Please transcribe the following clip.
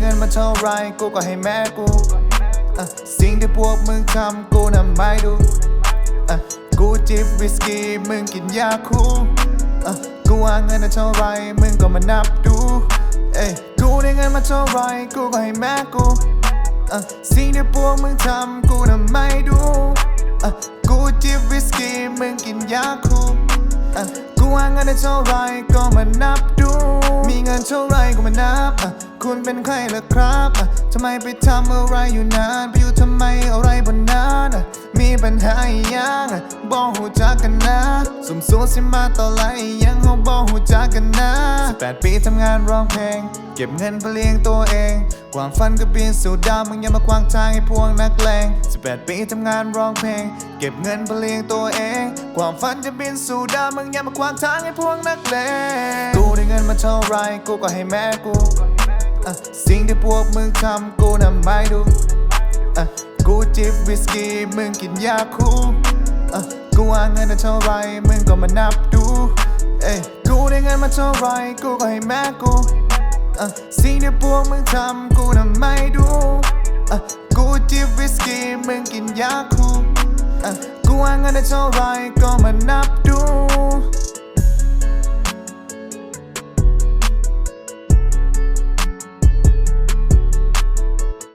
เงินมาเท่าไรกูก็ให้แม่กู สิ่งที่พวกมึงทำกูน่ะไม่ดู กูจิบวิสกี้มึงกินยาคู่กูหาเงินมาเท่าไรมึงก็มานับดูเอ้กูได้เงินมาเท่าไรกูก็ให้แม่กูสิ่งที่พวกมึงทำกูน่ะไม่ดูกูจิบวิสกี้มึงกินยาคู่กูหาเงินได้เท่าไรก็มานับดู เงินเท่าไรก็มานับอะคุณเป็นใครล่ะครับอะทำไมไปทำอะไรอยู่นานไปอยู่ทำไมอะไรบนนั้นอะมีปัญหาอีหยังอะบอกหูจักกันนะสมสูสิมาต่อไหลยังเขาบอกหูจักกันนะ18ปีทำงานร้องเพลง เก็บเงินเพื่อเลี้ยงตัวเอง ความฝันก็บินสู่ดาวมึงอย่ามาขวางทางให้พวกนักเลง 18 ปีทำงานร้องเพลง เก็บเงินเพื่อเลี้ยงตัวเอง ความฝันจะบินสู่ดาวมึงอย่ามาขวางทางให้พวกนักเลงกูได้เงินมาเท่าไรกูก็ให้แม่กูอะสิ่งที่พวกมึงทำกูน่ะไม่ดูอะกูจิบวิสกี้มึงกินยาคูอะกูหาเงินได้เท่าไรมึงก็มานับดูเอ้กูได้เงินมาเท่าไรกูก็ให้แม่กูอะสิ่งที่พวกมึงทำ มึงกินยาคูอ่กูหาเงินได้เท่าไรก็มานับดู